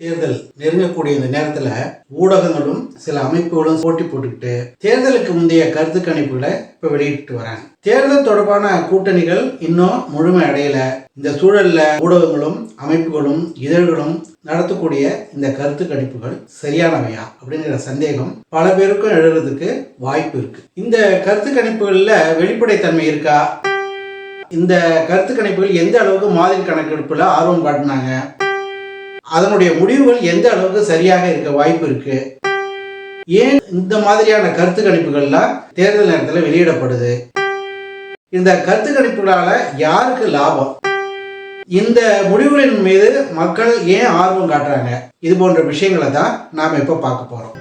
தேர்தல் நெருங்கக்கூடிய இந்த நேரத்துல ஊடகங்களும் சில அமைப்புகளும் போட்டி போட்டுக்கிட்டு தேர்தலுக்கு முந்தைய கருத்து கணிப்புகளை இப்ப வெளியிட்டு வராங்க. தேர்தல் தொடர்பான கூட்டணிகள் இன்னும் முழுமை அடையல. இந்த சூழல்ல ஊடகங்களும் அமைப்புகளும் இதழ்களும் நடத்தக்கூடிய இந்த கருத்து கணிப்புகள் சரியானவையா அப்படிங்கிற சந்தேகம் பல பேருக்கும் எழுறதுக்கு வாய்ப்பு இருக்கு. இந்த கருத்து கணிப்புகள்ல வெளிப்படைத்தன்மை இருக்கா? இந்த கருத்து கணிப்புகள் எந்த அளவுக்கு மாதிரி கணக்கெடுப்புல ஆர்வம் காட்டினாங்க? அதனுடைய முடிவுகள் எந்த அளவுக்கு சரியாக இருக்க வாய்ப்பு இருக்கு? ஏன் இந்த மாதிரியான கருத்து கணிப்புகள்லாம் தேர்தல் நேரத்தில் வெளியிடப்படுது? இந்த கருத்து கணிப்புகளால யாருக்கு லாபம்? இந்த முடிவுகளின் மீது மக்கள் ஏன் ஆர்வம் காட்டுறாங்க? இது போன்ற விஷயங்களை தான் நாம் இப்போ பார்க்க போறோம்.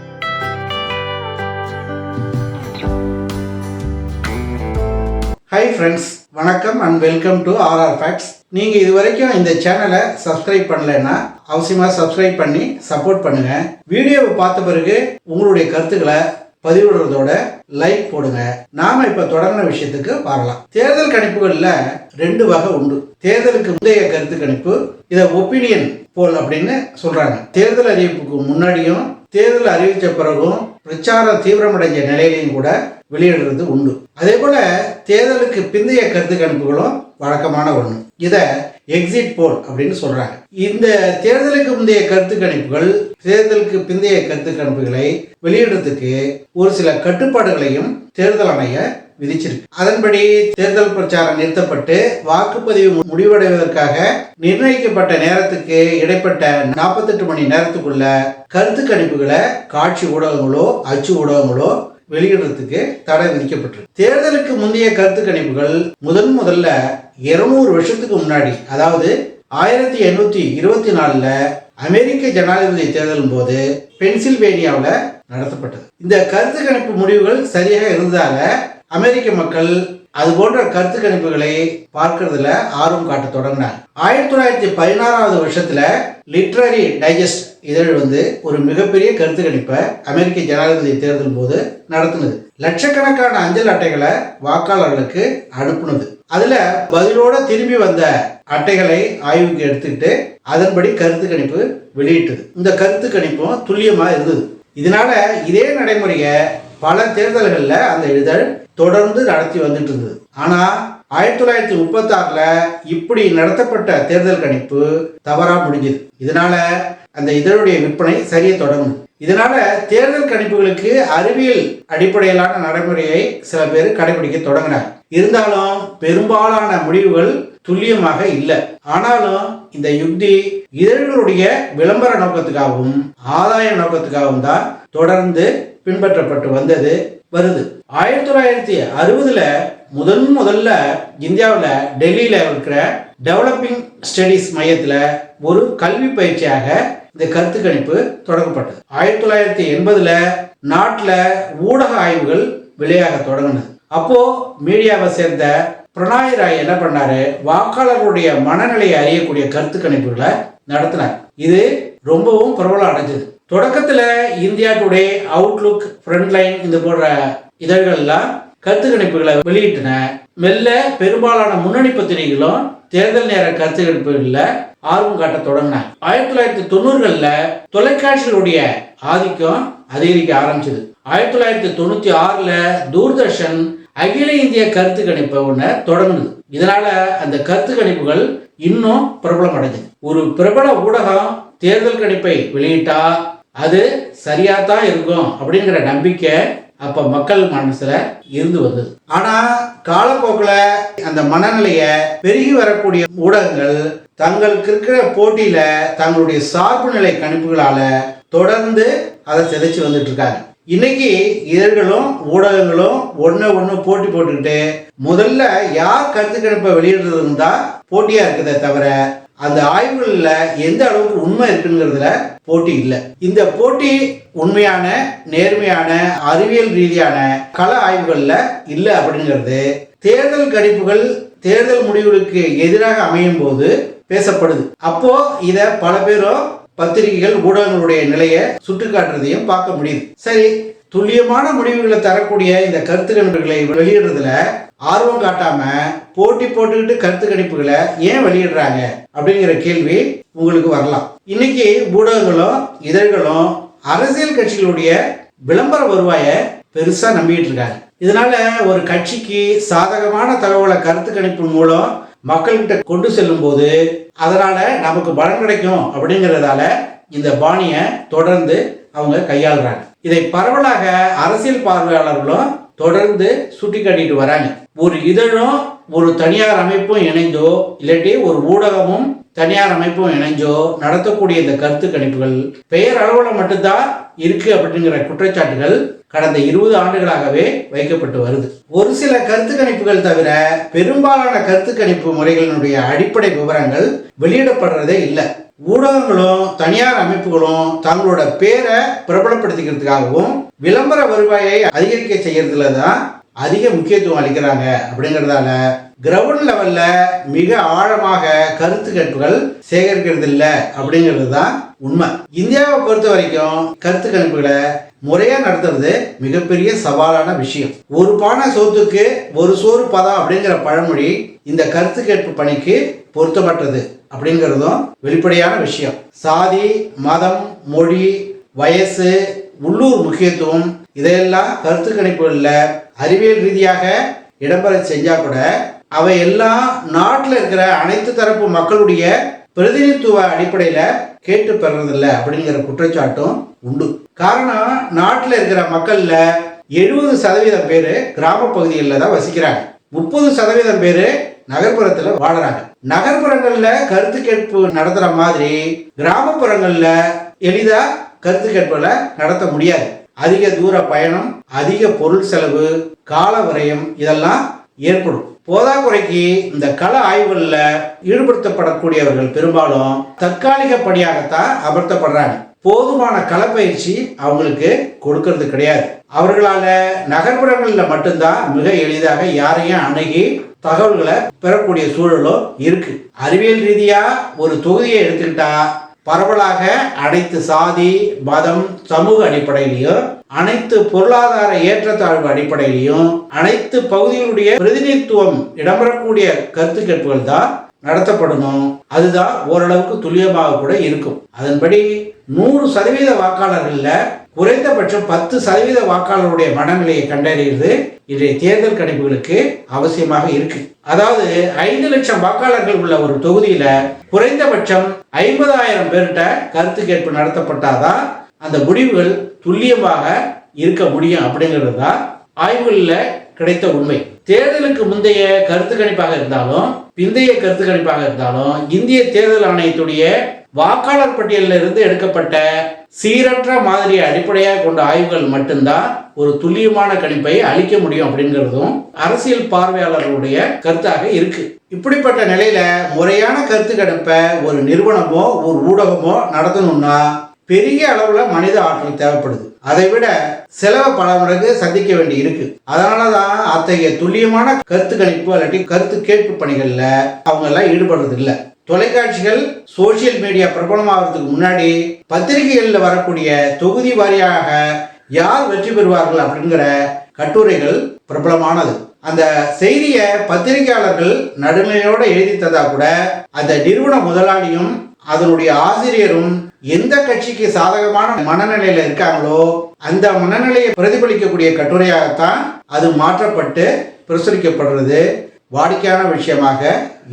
ஹை ஃப்ரெண்ட்ஸ் வணக்கம் and welcome to RR facts நீங்கள் இது வரைக்கும் இந்த சேனலை சப்ஸ்கிரைப் பண்ணலைன்னா அவசியமாக சப்ஸ்கிரைப் பண்ணி சப்போர்ட் பண்ணுங்க. வீடியோவை பார்த்த பிறகு உங்களுடைய கருத்துக்களை பதிவிடுறதோட லைக் போடுங்க. நாம இப்ப தொடங்கின விஷயத்துக்கு வரலாம். தேர்தல் கணிப்புகள்ல ரெண்டு வகை உண்டு. தேர்தலுக்கு முந்தைய கருத்து கணிப்பு இதை ஒப்பீனியன் போல் அப்படின்னு சொல்றாங்க. தேர்தல் அறிவிப்புக்கு முன்னாடியும் தேர்தல் அறிவித்த பிறகும் பிரச்சாரம் தீவிரமடைஞ்ச நிலையிலையும் கூட வெளியிடுறது உண்டு. அதே போல தேர்தலுக்கு பிந்தைய கருத்து கணிப்புகளும் வழக்கமான ஒன்று இதை எக்ஸிட் போல் அப்படின்னு சொல்றாங்க. இந்த தேர்தலுக்கு முந்தைய கருத்து கணிப்புகள் தேர்தலுக்கு பிந்தைய கருத்து கணிப்புகளை வெளியிடுறதுக்கு ஒரு சில கட்டுப்பாடுகளையும் தேர்தல் ஆணைய விதிச்சிருக்கு. அதன்படி தேர்தல் பிரச்சாரம் நிறுத்தப்பட்டு வாக்குப்பதிவு மு- முடிவடைவதற்காக நிர்ணயிக்கப்பட்ட நேரத்துக்கு இடைப்பட்ட நாற்பத்தெட்டு மணி நேரத்துக்குள்ள கருத்து கணிப்புகளை காட்சி ஊடகங்களோ அச்சு ஊடகங்களோ வெளியிடுறதுக்கு தடை விதிக்கப்பட்டிருக்கு. தேர்தலுக்கு முந்தைய கருத்து கணிப்புகள் முதன் முதல்ல இருநூறு வருஷத்துக்கு முன்னாடி அதாவது ஆயிரத்தி எண்ணூத்தி இருபத்தி நாலுல அமெரிக்க ஜனாதிபதி தேர்தலும் போது பென்சில்வேனியாவில் நடத்தப்பட்டது. இந்த கருத்து கணிப்பு முடிவுகள் சரியாக இருந்ததால அமெரிக்க மக்கள் அது போன்ற கருத்து கணிப்புகளை பார்க்கறதுல ஆர்வம் காட்ட தொடங்கினார். ஆயிரத்தி தொள்ளாயிரத்தி பதினாறாவது வருஷத்துல லிட்ரரி டைஜஸ்ட் இதழ் வந்து ஒரு மிகப்பெரிய கருத்து கணிப்பை அமெரிக்க ஜனாதிபதி தேர்தல் போது நடத்தினது. லட்சக்கணக்கான அஞ்சல் அட்டைகளை வாக்காளர்களுக்கு அனுப்புனது. அதுல பதிலோட திரும்பி வந்த அட்டைகளை ஆய்வுக்கு எடுத்துக்கிட்டு அதன்படி கருத்து கணிப்பு வெளியிட்டது. இந்த கருத்து கணிப்பும் துல்லியமா இருந்தது. இதனால இதே நடைமுறையை பல தேர்தல்களில் அந்த இதழ் தொடர்ந்து நடத்தி வந்துட்டு இருந்தது ஆனா ஆயிரத்தி தொள்ளாயிரத்தி முப்பத்தாறுல இப்படி நடத்தப்பட்ட தேர்தல் கணிப்பு தவறா முடிஞ்சது. இதனால அந்த இதழுடைய விற்பனை சரிய தொடங்கும் இதனால தேர்தல் கணிப்புகளுக்கு அறிவியல் அடிப்படையிலான நடைமுறையை சில பேர் கடைபிடிக்க தொடங்கினார் இருந்தாலும் பெரும்பாலான முடிவுகள் துல்லியமாக இல்லை. ஆனாலும் இந்த யுக்தி இதழ்களுடைய விளம்பர நோக்கத்துக்காகவும் ஆதாய நோக்கத்துக்காகவும் தான் தொடர்ந்து பின்பற்றப்பட்டு வந்தது வருது. ஆயிரத்தி தொள்ளாயிரத்தி அறுபதுல முதன் முதல்ல இந்தியாவில் டெல்லியில் இருக்கிற டெவலப்பிங் ஸ்டடீஸ் மையத்தில் ஒரு கல்வி பயிற்சியாக இந்த கருத்து கணிப்பு தொடங்கப்பட்டது. ஆயிரத்தி தொள்ளாயிரத்தி எண்பதுல நாட்டில் ஊடக ஆய்வுகள் வெளியாக தொடங்கினது. அப்போ மீடியாவை சேர்ந்த பிரணாய் ராய் என்ன பண்ணாரு? வாக்காளர்களுடைய மனநிலையை அறியக்கூடிய கருத்து கணிப்புகளை நடத்தினார். இது ரொம்பவும் பிரபலம் அடைஞ்சது. தொடக்கத்தில் இந்தியா டுடே அவுட்லுக் ஃப்ரண்ட்லைன் இந்த போன்ற இதழ்கள்லாம் கருத்து கணிப்புகளை வெளியிட்டன. மெல்ல பெரும்பாலான முன்னணி பத்திரிகைகளும் தேர்தல் நேர கருத்து கணிப்புகளில் ஆர்வம் காட்ட தொடங்கினாங்க ஆயிரத்தி தொள்ளாயிரத்தி தொண்ணூறுகளில் தொலைக்காட்சிகளுடைய ஆதிக்கம் அதிகரிக்க ஆரம்பிச்சது. ஆயிரத்தி தொள்ளாயிரத்தி தொண்ணூத்தி ஆறுல தூர்தர்ஷன் அகில இந்திய கருத்து கணிப்பை ஒன்று தொடங்குது இதனால அந்த கருத்து கணிப்புகள் இன்னும் பிரபலம் அடைஞ்சது ஒரு பிரபல ஊடகம் தேர்தல் கணிப்பை வெளியிட்டா அது சரியா தான் இருக்கும் அப்படிங்கிற நம்பிக்கை அப்ப மக்கள் மனசுல இருந்து வந்தது. ஆனா காலப்போக்கில் அந்த மனநிலைய பெருகி வரக்கூடிய ஊடகங்கள் தங்களுக்கு இருக்கிற போட்டியில தங்களுடைய சார்பு நிலை கணிப்புகளால தொடர்ந்து அதை சிதைச்சு வந்துட்டு இருக்காங்க. இன்னைக்கு இதழ்களும் ஊடகங்களும் ஒன்று ஒன்று போட்டி போட்டுக்கிட்டு முதல்ல யார் கருத்து கணிப்பை வெளியிடுறதுன்னு தான் போட்டியாக இருக்குதே தவிர அந்த ஆய்வுகளில் எந்த அளவுக்கு உண்மை இருக்குங்கிறதுல போட்டி இல்லை. இந்த போட்டி உண்மையான நேர்மையான அறிவியல் ரீதியான கள ஆய்வுகளில் இல்லை அப்படிங்கிறது தேர்தல் கணிப்புகள் தேர்தல் முடிவுகளுக்கு எதிராக அமையும் போது பேசப்படுது. அப்போ இத பல பேரும் பத்திரிகைகள் ஊடகங்களுடைய நிலையை சுட்டுக்காட்டுறதையும் பார்க்க முடியுது. சரி துல்லியமான முடிவுகளை தரக்கூடிய இந்த கருத்து கணிப்புகளை வெளியிடுறதுல ஆர்வம் காட்டாம போட்டி போட்டுக்கிட்டு கருத்து கணிப்புகளை ஏன் வெளியிடுறாங்க அப்படிங்கிற கேள்வி உங்களுக்கு வரலாம். இன்னைக்கு ஊடகங்களும் இதழ்களும் அரசியல் கட்சிகளுடைய விளம்பர வருவாயை பெருசா நம்பிட்டு இருக்காங்க. இதனால ஒரு கட்சிக்கு சாதகமான தகவலை கருத்து கணிப்பு மூலம் மக்கள்கிட்ட கொண்டு செல்லும் போது அதனால நமக்கு பலன் கிடைக்கும் அப்படிங்கிறதால இந்த பாணியை தொடர்ந்து அவங்க கையாளுறாங்க. இதை பரவலாக அரசியல் பார்வையாளர்களும் தொடர்ந்து சுட்டி காட்டிட்டு வராங்க. ஒரு இதழும் ஒரு தனியார் அமைப்பும் இணைந்தோ இல்லாட்டி ஒரு ஊடகமும் தனியார் அமைப்பும் இணைஞ்சோ நடத்தக்கூடிய இந்த கருத்து கணிப்புகள் பெயர் அளவில் மட்டும்தான் இருக்கு அப்படிங்கிற குற்றச்சாட்டுகள் கடந்த இருபது ஆண்டுகளாகவே வைக்கப்பட்டு வருது. ஒரு சில கருத்து கணிப்புகள் தவிர பெரும்பாலான கருத்து கணிப்பு முறைகளினுடைய அடிப்படை விவரங்கள் வெளியிடப்படுறதே இல்லை. ஊடகங்களும் தனியார் அமைப்புகளும் தங்களோட பேரை பிரபலப்படுத்திக்கிறதுக்காகவும் விளம்பர வருவாயை அதிகரிக்க செய்யறதுல தான் அதிக முக்கியத்துவம் அளிக்கிறாங்க அப்படிங்கிறதால கிரவுண்ட் லெவல்ல மிக ஆழமாக கருத்து கணிப்புகள் சேகரிக்கிறது இல்லை அப்படிங்கிறது தான் உண்மை. இந்தியாவை பொறுத்த வரைக்கும் கருத்து கணிப்புகளை முறையா நடத்துறது மிகப்பெரிய சவாலான விஷயம். ஒரு பானை சோத்துக்கு ஒரு சோறு பதம் அப்படிங்கிற பழமொழி இந்த கருத்து கேட்பு பணிக்கு பொருத்தப்பட்டது அப்படிங்கிறதும் வெளிப்படையான விஷயம். சாதி மதம் மொழி வயசு உள்ளூர் முக்கியத்துவம் இதையெல்லாம் கருத்து கணிப்புகளில் அறிவியல் ரீதியாக இடம்பெற செஞ்சா கூட அவை எல்லாம் நாட்டில் இருக்கிற அனைத்து தரப்பு மக்களுடைய பிரதிநிதித்துவ அடிப்படையில் கேட்டு பெறதில்லை அப்படிங்கிற குற்றச்சாட்டும் உண்டு. காரணம் நாட்டில் இருக்கிற மக்களில் எழுபது சதவீதம் பேர் கிராம பகுதிகளில் தான் வசிக்கிறாங்க. முப்பது சதவீதம் பேர் நகர்ப்புறத்தில் வாழறாங்க. நகர்ப்புறங்கள்ல கருத்து கேட்பு நடத்துற மாதிரி கிராமப்புறங்கள்ல எளிதா கருத்து கேட்புகளை நடத்த முடியாது. அதிக தூர பயணம் அதிக பொருள் செலவு கால விரயம் இதெல்லாம் ஏற்படும். போதாக்குறைக்கு இந்த கள ஆய்வுகளில் ஈடுபடுத்தப்படக்கூடியவர்கள் பெரும்பாலும் தற்காலிகப்படியாகத்தான் அமர்த்தப்படுறாங்க. போதுமான களப்பயிற்சி அவங்களுக்கு கொடுக்கறது கிடையாது. அவர்களால நகர்ப்புறங்களில் மட்டும்தான் மிக எளிதாக யாரையும் அணுகி தகவல்களை பெறக்கூடிய சூழலும் இருக்கு. அறிவியல் ரீதியா ஒரு தொகுதியை எடுத்துக்கிட்டா பரவலாக அனைத்து சாதி மதம் சமூக அடிப்படையிலையும் அனைத்து பொருளாதார ஏற்றத்தாழ்வு அடிப்படையிலையும் அனைத்து பகுதிகளுடைய பிரதிநிதித்துவம் இடம்பெறக்கூடிய கருத்து கேட்புகள் தான் நடத்தப்படணும். அதுதான் ஓரளவுக்கு துல்லியமாக கூட இருக்கும். அதன்படி நூறு சதவீத வாக்காளர்களில் குறைந்தபட்சம் பத்து சதவீத வாக்காளருடைய மனநிலையை கண்டறிவது இன்றைய தேர்தல் கணிப்புகளுக்கு அவசியமாக இருக்கு. அதாவது ஐந்து லட்சம் வாக்காளர்கள் உள்ள ஒரு தொகுதியில குறைந்தபட்சம் ஐம்பதாயிரம் பேர்கிட்ட கருத்து கேட்பு நடத்தப்பட்டாதான் அந்த முடிவுகள் துல்லியமாக இருக்க முடியும் அப்படிங்கிறது தான் ஆய்வுகளில் கிடைத்த உண்மை. தேர்தலுக்கு முந்தைய கருத்து கணிப்பாக இருந்தாலும் பிந்தைய கருத்து கணிப்பாக இருந்தாலும் இந்திய தேர்தல் ஆணையத்துடைய வாக்காளர் பட்டியலில் இருந்து எடுக்கப்பட்ட சீரற்ற மாதிரியை அடிப்படையாக கொண்ட ஆய்வுகள் மட்டும்தான் ஒரு துல்லியமான கணிப்பை அளிக்க முடியும் அப்படிங்கிறதும் அரசியல் பார்வையாளர்களுடைய கருத்தாக இருக்கு. இப்படிப்பட்ட நிலையில முறையான கருத்து கணிப்பை ஒரு நிறுவனமோ ஒரு ஊடகமோ நடத்தணும்னா பெரிய அளவுல மனித ஆற்றல் தேவைப்படுது. அதை விட செலவை பல மடங்கு சந்திக்க வேண்டி இருக்கு. அதனாலதான் அத்தகைய துல்லியமான கருத்து கணிப்பு இல்லாட்டி கருத்து கேட்பு பணிகள்ல அவங்க எல்லாம் ஈடுபடுறது இல்லை தொலைக்காட்சிகள் சோசியல் மீடியா பிரபலமாகிறதுக்கு முன்னாடி பத்திரிகைகளில் வரக்கூடிய தொகுதி வாரியாக யார் வெற்றி பெறுவார்கள் அப்படிங்கிற கட்டுரைகள் பிரபலமானது. அந்த செய்தியை பத்திரிகையாளர்கள் நடுமையோடு எழுதி தந்தா கூட அந்த நிறுவன முதலாளியும் அதனுடைய ஆசிரியரும் எந்த கட்சிக்கு சாதகமான மனநிலையில இருக்காங்களோ அந்த மனநிலையை பிரதிபலிக்கக்கூடிய கட்டுரையாகத்தான் அது மாற்றப்பட்டு பிரசுரிக்கப்படுறது. வாடிக்கையான விஷயமாக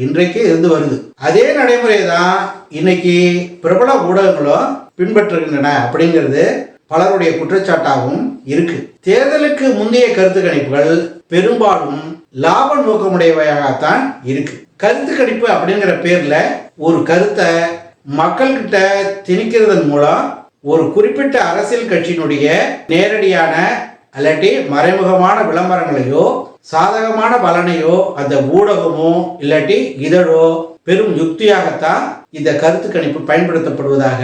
இன்றைக்கு இருந்து வருது. அதே நடைமுறை தான் இன்னைக்கு பிரபல ஊடகங்களும் பின்பற்றுகின்றன அப்படிங்கிறது பலருடைய குற்றச்சாட்டாகவும் இருக்கு. தேர்தலுக்கு முந்தைய கருத்து கணிப்புகள் பெரும்பாலும் லாப நோக்கமுடையவையாகத்தான் இருக்கு. கருத்து கணிப்பு அப்படிங்கிற பேர்ல ஒரு கருத்தை மக்கள்கிட்ட திணிக்கிறதன் மூலம் ஒரு குறிப்பிட்ட அரசியல் கட்சியினுடைய நேரடியான அல்லாட்டி மறைமுகமான விளம்பரங்களையோ சாதகமான பலனையோ அந்த ஊடகமோ இல்லாட்டி இதழோ பெரும் யுக்தியாகத்தான் இந்த கருத்து கணிப்பு பயன்படுத்தப்படுவதாக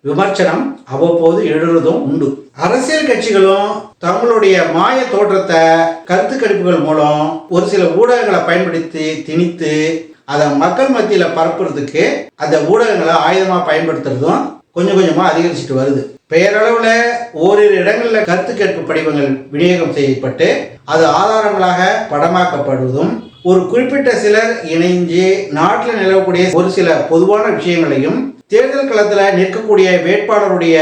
விமர்சனம் அவ்வப்போது எழுறதும் உண்டு. அரசியல் கட்சிகளும் தங்களுடைய மாய தோற்றத்தை கருத்து கணிப்புகள் மூலம் ஒரு சில ஊடகங்களை பயன்படுத்தி திணித்து அதை மக்கள் மத்தியில் பரப்புறதுக்கு அந்த ஊடகங்களை ஆயுதமாக பயன்படுத்துறதும் கொஞ்சம் கொஞ்சமாக அதிகரிச்சுட்டு வருது. பெயரளவில் ஓரிரு இடங்களில் கருத்து கேட்பு படிவங்கள் விநியோகம் செய்யப்பட்டு அது ஆதாரங்களாக படமாக்கப்படுவதும் ஒரு குறிப்பிட்ட சிலர் இணைஞ்சு நாட்டில் நிலவக்கூடிய ஒரு சில பொதுவான விஷயங்களையும் தேர்தல் களத்தில் நிற்கக்கூடிய வேட்பாளருடைய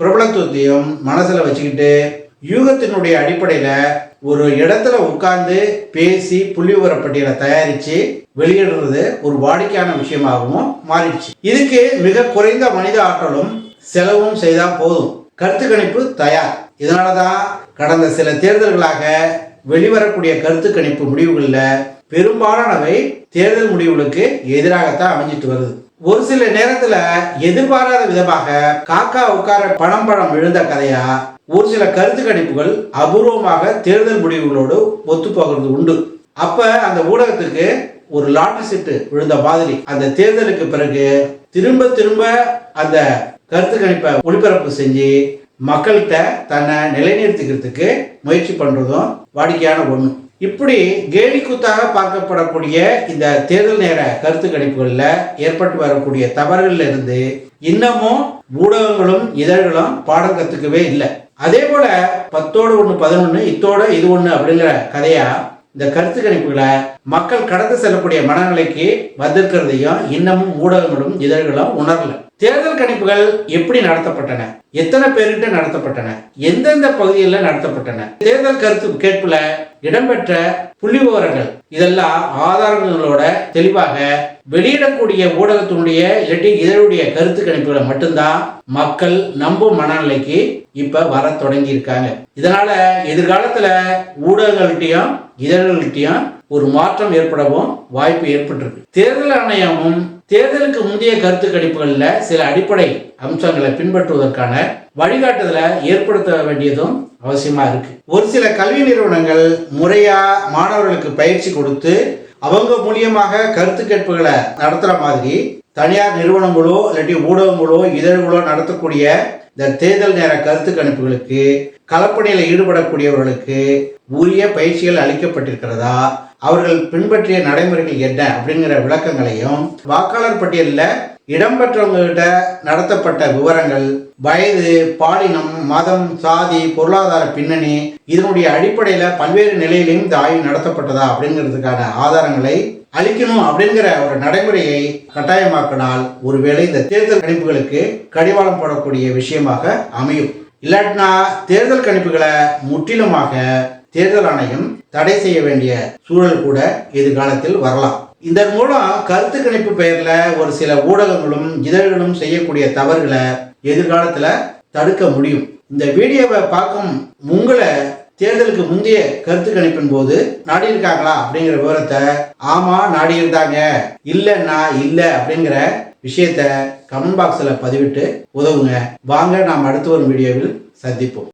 பிரபலத்துவத்தையும் மனசில் வச்சுக்கிட்டு யூகத்தினுடைய அடிப்படையில் ஒரு இடத்துல உட்கார்ந்து பேசி புள்ளி பட்டியலை தயாரித்து வெளியிடுறது ஒரு வாடிக்கையான விஷயமாகவும் மாறிடுச்சு. இதுக்கு மிக குறைந்த மனித ஆற்றலும் செலவும் செய்தால் போதும். கருத்து கணிப்பு தயார். இதனால தான் கடந்த சில தேர்தல்களாக வெளிவரக்கூடிய கருத்து கணிப்பு முடிவுகளில் பெரும்பாலானவை தேர்தல் முடிவுகளுக்கு எதிராகத்தான் அமைஞ்சிட்டு வருது. ஒரு சில நேரத்துல எதிர்பாராத விதமாக காக்கா உட்கார பணம் பழம் விழுந்த கதையா ஒரு சில கருத்து கணிப்புகள் அபூர்வமாக தேர்தல் முடிவுகளோடு ஒத்து போகிறது உண்டு. அப்ப அந்த ஊடகத்துக்கு ஒரு லாட்டரி சீட்டு விழுந்த மாதிரி அந்த தேர்தலுக்கு பிறகு திரும்ப திரும்ப அந்த கருத்து கணிப்பை ஒளிபரப்பு செஞ்சு மக்கள்கிட்ட தன்னை நிலைநிறுத்திக்கிறதுக்கு முயற்சி பண்றதும் வாடிக்கையான ஒன்று இப்படி கேலி கூத்தாக பார்க்கப்படக்கூடிய இந்த தேர்தல் நேர கருத்து கணிப்புகளில் ஏற்பட்டு வரக்கூடிய தவறுகள்ல இருந்து இன்னமும் ஊடகங்களும் இதழ்களும் பாடம் கத்துக்கவே இல்லை. அதே போல பத்தோடு ஒன்று பதினொன்று இத்தோட இது ஒன்று அப்படிங்கிற கதையா இந்த கருத்து கணிப்புகளை மக்கள் கடந்து செல்லக்கூடிய மனநிலைக்கு வந்திருக்கிறதையும் இன்னமும் ஊடகங்களும் இதழ்களும் உணரல. தேர்தல் கணிப்புகள் எப்படி நடத்தப்பட்டன? எத்தனை பேர்கிட்ட நடத்தப்பட்டன? எந்தெந்த பகுதிகளில் நடத்தப்பட்டன? தேர்தல் கருத்து கேட்புல இடம்பெற்ற புள்ளி விவரங்கள் இதெல்லாம் ஆதாரங்களோட தெளிவாக வெளியிடக்கூடிய ஊடகத்தினுடைய இல்லாட்டி இதனுடைய கருத்து கணிப்புகளை மட்டும்தான் மக்கள் நம்பும் மனநிலைக்கு இப்ப வர தொடங்கி இருக்காங்க இதனால எதிர்காலத்துல ஊடகங்கள்கிட்டயும் இதழ்கள்கிட்டயும் ஒரு மாற்றம் ஏற்படவும் வாய்ப்பு ஏற்பட்டிருக்கு. தேர்தல் ஆணையமும் தேர்தலுக்கு முந்தைய கருத்து கணிப்புகளில் சில அடிப்படை அம்சங்களை பின்பற்றுவதற்கான வழிகாட்டுதலை ஏற்படுத்த வேண்டியதும் அவசியமா இருக்கு. ஒரு சில கல்வி நிறுவனங்கள் முறையா மாணவர்களுக்கு பயிற்சி கொடுத்து அவங்க மூலியமாக கருத்து கேட்புகளை நடத்துற மாதிரி தனியார் நிறுவனங்களோ இல்லாட்டி ஊடகங்களோ இதழ்களோ நடத்தக்கூடிய இந்த தேர்தல் நேர கருத்து கணிப்புகளுக்கு கலப்பணியில் ஈடுபடக்கூடியவர்களுக்கு உரிய பயிற்சிகள் அளிக்கப்பட்டிருக்கிறதா அவர்கள் பின்பற்றிய நடைமுறைகள் என்ன அப்படிங்கிற விளக்கங்களையும் வாக்காளர் பட்டியலில் இடம்பெற்றவங்ககிட்ட நடத்தப்பட்ட விவரங்கள் வயது பாலினம் மதம் சாதி பொருளாதார பின்னணி இதனுடைய அடிப்படையில் பல்வேறு நிலையிலையும் இந்த ஆய்வு நடத்தப்பட்டதா அப்படிங்கிறதுக்கான ஆதாரங்களை அளிக்கணும் அப்படிங்கிற ஒரு நடைமுறையை கட்டாயமாக்கினால் ஒருவேளை இந்த தேர்தல் கணிப்புகளுக்கு கடிவாளம் போடக்கூடிய விஷயமாக அமையும். இல்லாட்டினா தேர்தல் கணிப்புகளை முற்றிலுமாக தேர்தல் ஆணையம் தடை செய்ய வேண்டிய சூழல் கூட எதிர்காலத்தில் வரலாம். இதன் மூலம் கருத்து கணிப்பு பெயர்ல ஒரு சில ஊடகங்களும் இதழ்களும் செய்யக்கூடிய தவறுகளை எதிர்காலத்துல தடுக்க முடியும். இந்த வீடியோவை பார்க்கும் உங்களை தேர்தலுக்கு முந்தைய கருத்து கணிப்பின் போது நாடியிருக்காங்களா அப்படிங்கிற விவரத்தை ஆமா நாடியிருந்தாங்க. இல்லைன்னா இல்லை அப்படிங்கிற விஷயத்த கமெண்ட் பாக்ஸில் பதிவிட்டு உதவுங்க. வாங்க நாம் அடுத்து வரும் வீடியோவில் சந்திப்போம்.